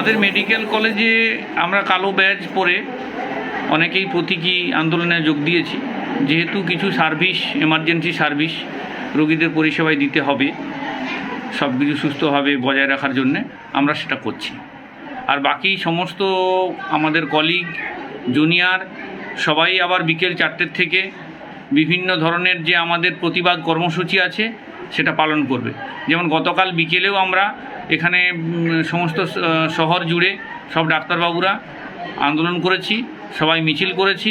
আমাদের মেডিকেল কলেজে আমরা কালো ব্যাজ পরে অনেকেই প্রতীকী আন্দোলনে যোগ দিয়েছি। যেহেতু কিছু সার্ভিস এমার্জেন্সি সার্ভিস রোগীদের পরিষেবায় দিতে হবে সব কিছু সুস্থভাবে বজায় রাখার জন্যে আমরা সেটা করছি। আর বাকি সমস্ত আমাদের কলিগ জুনিয়র সবাই আবার বিকেল চারটের থেকে বিভিন্ন ধরনের যে আমাদের প্রতিবাদ কর্মসূচি আছে, সেটা পালন করবে। যেমন গতকাল বিকেলেও আমরা এখানে সমস্ত শহর জুড়ে সব ডাক্তারবাবুরা আন্দোলন করেছি সবাই মিছিল করেছি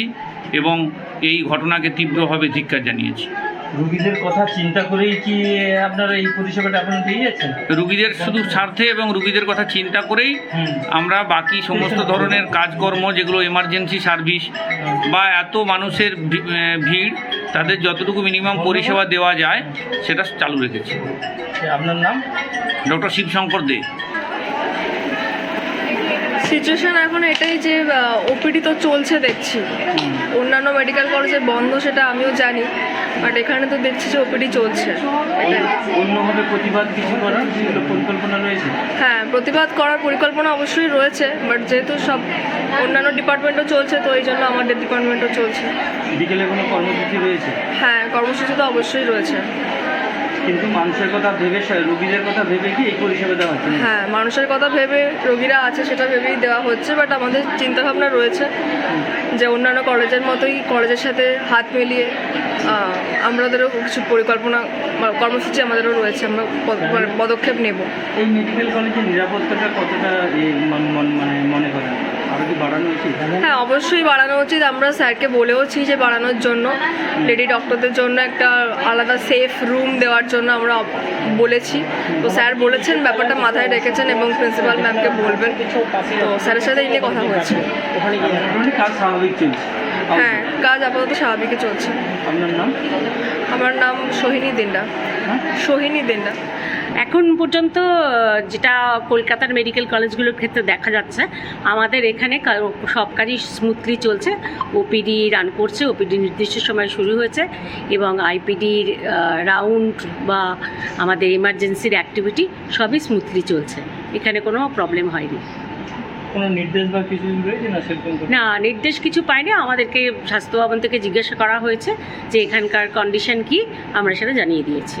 এবং এই ঘটনাকে তীব্রভাবে ধিক্কার জানিয়েছি। রুগীদের কথা চিন্তা করেই কি আপনারা এই পরিষেবাটা এখন পেয়ে যাচ্ছেন রুগীদের শুধু স্বার্থে এবং রুগীদের কথা চিন্তা করেই আমরা বাকি সমস্ত ধরনের কাজকর্ম যেগুলো এমার্জেন্সি সার্ভিস বা এত মানুষের ভিড় তাদের যতটুকু মিনিমাম পরিষেবা দেওয়া যায় সেটা চালু রেখেছে। আপনার নাম? ডক্টর শিবশঙ্কর দে। সিচুয়েশন এখন এটাই যে ওপিডি তো চলছে দেখছি। অন্যান্য মেডিকেল কলেজে বন্ধ সেটা আমিও জানি বাট এখানে তো দেখছি যে ওপিডি চলছে। অন্যভাবে প্রতিবাদ কিছু করার পরিকল্পনা রয়েছে? হ্যাঁ প্রতিবাদ করার পরিকল্পনা অবশ্যই রয়েছে বাট যেহেতু সব অন্যান্য ডিপার্টমেন্টও চলছে তো এই জন্য আমাদের ডিপার্টমেন্টও চলছে। বিকেলে কোনো কর্মসূচি রয়েছে? হ্যাঁ কর্মসূচি তো অবশ্যই রয়েছে। কিন্তু মানুষের কথা ভেবে রুগীদের কথা ভেবে কি এই পরিষেবা দেওয়া হচ্ছে হ্যাঁ মানুষের কথা ভেবে রোগীরা আছে সেটা ভেবেই দেওয়া হচ্ছে বাট আমাদের চিন্তাভাবনা রয়েছে যে অন্যান্য কলেজের মতোই কলেজের সাথে হাত মিলিয়ে আমাদেরও কিছু পরিকল্পনা কর্মসূচি আমাদেরও রয়েছে আমরা পদ- পদক্ষেপ নেব। এই মেডিকেল কলেজের নিরাপত্তাটা কতটা মানে মনে করেন? হ্যাঁ অবশ্যই বাড়ানো উচিত। আমরা স্যারকে বলেওছি যে বাড়ানোর জন্য। লেডি ডক্টরদের জন্য একটা আলাদা সেফ রুম দেওয়ার জন্য আমরা বলেছি। তো স্যার বলেছেন ব্যাপারটা মাথায় রেখেছেন এবং প্রিন্সিপাল ম্যামকে বলবেন। তো স্যারের সাথে এই নিয়ে কথা হয়েছে। হ্যাঁ কাজ আপাতত স্বাভাবিকই চলছে। আপনার নাম? আমার নাম সোহিনী দিন্ডা। হ্যাঁ? সোহিনী দিন্ডা। এখন পর্যন্ত যেটা কলকাতার মেডিকেল কলেজগুলোর ক্ষেত্রে দেখা যাচ্ছে আমাদের এখানে সব কাজই স্মুথলি চলছে। ওপিডি রান করছে ওপিডি নির্দিষ্ট সময় শুরু হয়েছে এবং আইপিডির রাউন্ড বা আমাদের এমার্জেন্সির অ্যাক্টিভিটি সবই স্মুথলি চলছে। এখানে কোনো প্রবলেম হয়নি। নির্দেশ বা কিছু না না নির্দেশ কিছু পাইনি। আমাদেরকে স্বাস্থ্য ভবন থেকে জিজ্ঞাসা করা হয়েছে যে এখানকার কন্ডিশন কি আমরা সেটা জানিয়ে দিয়েছি।